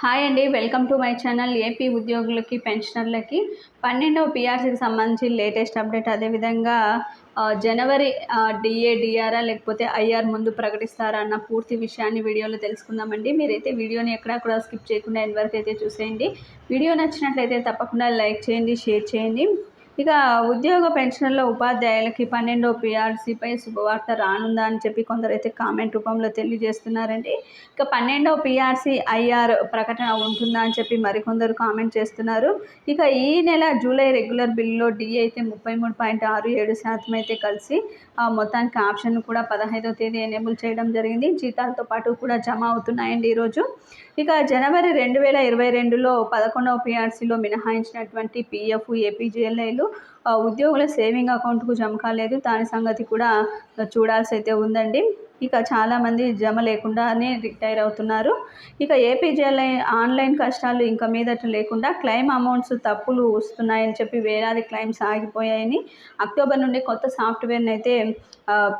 Hi అండి welcome to my channel AP ఉద్యోగులకి పెన్షనర్లకి. పన్నెండవ పిఆర్సీకి సంబంధించి లేటెస్ట్ అప్డేట్. అదేవిధంగా జనవరి డిఏ డిఆర్ఆ లేకపోతే ఐఆర్ ముందు ప్రకటిస్తారా అన్న పూర్తి విషయాన్ని వీడియోలో తెలుసుకుందామండి. మీరైతే వీడియోని ఎక్కడా కూడా స్కిప్ చేయకుండా ఎంతవరకు అయితే చూసేయండి. వీడియో నచ్చినట్లయితే తప్పకుండా లైక్ చేయండి షేర్ చేయండి. ఇక ఉద్యోగ పెన్షన్లో ఉపాధ్యాయులకి పన్నెండో పిఆర్సీపై శుభవార్త రానుందా అని చెప్పి కొందరైతే కామెంట్ రూపంలో తెలియజేస్తున్నారండి. ఇక పన్నెండో పిఆర్సీ ఐఆర్ ప్రకటన ఉంటుందా అని చెప్పి మరికొందరు కామెంట్ చేస్తున్నారు. ఇక ఈ నెల జూలై రెగ్యులర్ బిల్లులో డి అయితే ముప్పై మూడు పాయింట్ ఆరు ఏడు శాతం అయితే కలిసి ఆ మొత్తానికి ఆప్షన్ కూడా పదహైదో తేదీ ఎనేబుల్ చేయడం జరిగింది. జీతాలతో పాటు కూడా జమ అవుతున్నాయండి ఈరోజు. ఇక జనవరి రెండు వేల ఇరవై రెండులో పదకొండవ పిఆర్సీలో మినహాయించినటువంటి పిఎఫ్ ఏపీజీఎల్ఐలు ఉద్యోగుల సేవింగ్ అకౌంట్కు జమ కాలేదు. దాని సంగతి కూడా చూడాల్సి అయితే ఉందండి. ఇక చాలామంది జమ లేకుండానే రిటైర్ అవుతున్నారు. ఇక ఏపీజీఎల్ఐ ఆన్లైన్ కష్టాలు ఇంకా మీదట లేకుండా క్లెయిమ్ అమౌంట్స్ తప్పులు వస్తున్నాయని చెప్పి వేలాది క్లెయిమ్స్ ఆగిపోయాయని అక్టోబర్ నుండి కొత్త సాఫ్ట్వేర్ని అయితే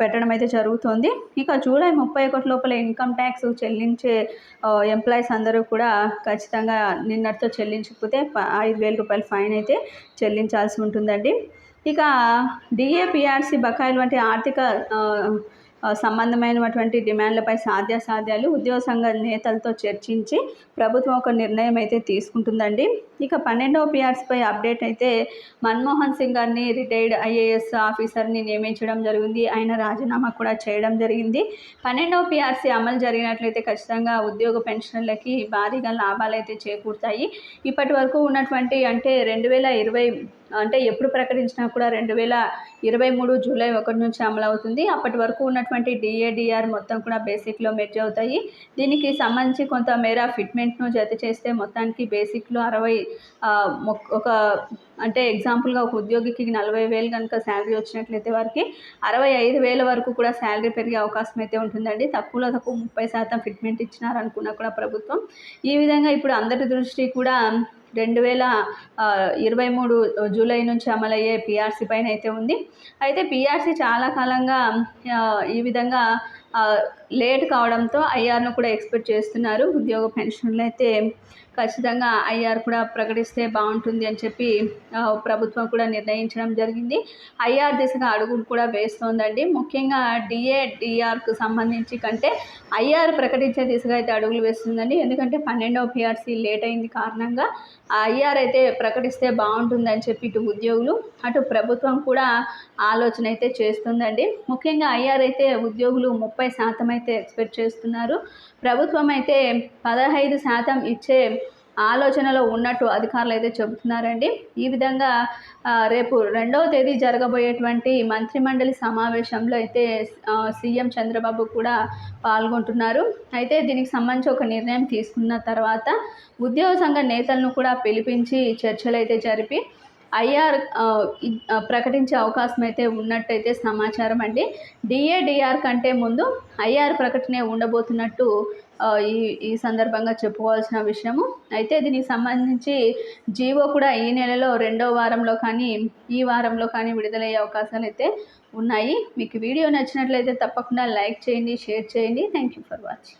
పెట్టడం అయితే జరుగుతోంది. ఇక జూలై ముప్పై ఒకటి లోపల ఇన్కమ్ ట్యాక్స్ చెల్లించే ఎంప్లాయీస్ అందరూ కూడా ఖచ్చితంగా నిన్నటితో చెల్లించకపోతే ప- ఐదు వేల రూపాయల ఫైన్ అయితే చెల్లించాల్సి ఉంటుందండి. ఇక డిఏపిఆర్సి బకాయిలు వంటి ఆర్థిక సంబంధమైనటువంటి డిమాండ్లపై సాధ్యాసాధ్యాలు ఉద్యోగ సంఘ నేతలతో చర్చించి ప్రభుత్వం ఒక నిర్ణయం అయితే తీసుకుంటుందండి. ఇక పన్నెండవ పిఆర్స్పై అప్డేట్ అయితే మన్మోహన్ సింగ్ గారిని రిటైర్డ్ ఐఏఎస్ ఆఫీసర్ని నియమించడం జరిగింది. ఆయన రాజీనామా కూడా చేయడం జరిగింది. పన్నెండవ పిఆర్సీ అమలు జరిగినట్లయితే ఖచ్చితంగా ఉద్యోగ పెన్షన్లకి భారీగా లాభాలు అయితే చేకూరుతాయి. ఇప్పటి వరకు ఉన్నటువంటి అంటే రెండు వేల ఇరవై అంటే ఎప్పుడు ప్రకటించినా కూడా రెండు వేల ఇరవై మూడు జూలై ఒకటి నుంచి అమలవుతుంది అప్పటి వరకు ఉన్నటువంటి డిఏడిఆర్ మొత్తం కూడా బేసిక్లో మెర్జ్ అవుతాయి. దీనికి సంబంధించి కొంత మేర ఫిట్మెంట్ను జత చేస్తే మొత్తానికి బేసిక్లో అరవై మొక్- ఒక అంటే ఎగ్జాంపుల్గా ఒక ఉద్యోగికి నలభై వేలు కనుక శాలరీ వచ్చినట్లయితే వారికి అరవై ఐదు వేల వరకు కూడా శాలరీ పెరిగే అవకాశం అయితే ఉంటుందండి. తక్కువలో తక్కువ ముప్పై శాతం ఫిట్మెంట్ ఇచ్చినారనుకున్నా కూడా ప్రభుత్వం. ఈ విధంగా ఇప్పుడు అందరి దృష్టి కూడా రెండు వేల ఇరవై మూడు జూలై నుంచి అమలయ్యే పిఆర్సీ పైన అయితే ఉంది. అయితే పిఆర్సీ చాలా కాలంగా ఈ విధంగా లేట్ కావడంతో ఐఆర్ను కూడా ఎక్స్పెక్ట్ చేస్తున్నారు. ఉద్యోగ పెన్షన్లు అయితే ఖచ్చితంగా ఐఆర్ కూడా ప్రకటిస్తే బాగుంటుంది అని చెప్పి ప్రభుత్వం కూడా నిర్ణయించడం జరిగింది. ఐఆర్ దిశగా అడుగులు కూడా వేస్తోందండి. ముఖ్యంగా డిఏ డిఆర్కు సంబంధించి కంటే ఐఆర్ ప్రకటించే దిశగా అయితే అడుగులు వేస్తుందండి. ఎందుకంటే పన్నెండవ పిఆర్సీ లేట్ అయింది కారణంగా ఐఆర్ అయితే ప్రకటిస్తే బాగుంటుందని చెప్పి ఇటు ఉద్యోగులు అటు ప్రభుత్వం కూడా ఆలోచన అయితే చేస్తుందండి. ముఖ్యంగా ఐఆర్ అయితే ఉద్యోగులు ముప్పై శాతం అయితే ఎక్స్పెక్ట్ చేస్తున్నారు. ప్రభుత్వం అయితే పదహైదు శాతం ఇచ్చే ఆలోచనలో ఉన్నట్టు అధికారులు అయితే చెబుతున్నారండి. ఈ విధంగా రేపు రెండవ తేదీ జరగబోయేటువంటి మంత్రిమండలి సమావేశంలో అయితే సీఎం చంద్రబాబు కూడా పాల్గొంటున్నారు. అయితే దీనికి సంబంధించి ఒక నిర్ణయం తీసుకున్న తర్వాత ఉద్యోగ సంఘ నేతలను కూడా పిలిపించి చర్చలు అయితే జరిపి ఐఆర్ ప్రకటించే అవకాశం అయితే ఉన్నట్టయితే సమాచారం అండి. డిఏడిఆర్ కంటే ముందు ఐఆర్ ప్రకటనే ఉండబోతున్నట్టు ఈ ఈ సందర్భంగా చెప్పుకోవాల్సిన విషయము. అయితే దీనికి సంబంధించి జీవో కూడా ఈ నెలలో రెండో వారంలో కానీ ఈ వారంలో కానీ విడుదలయ్యే అవకాశాలు అయితే ఉన్నాయి. మీకు వీడియో నచ్చినట్లయితే తప్పకుండా లైక్ చేయండి షేర్ చేయండి. Thank you for watching.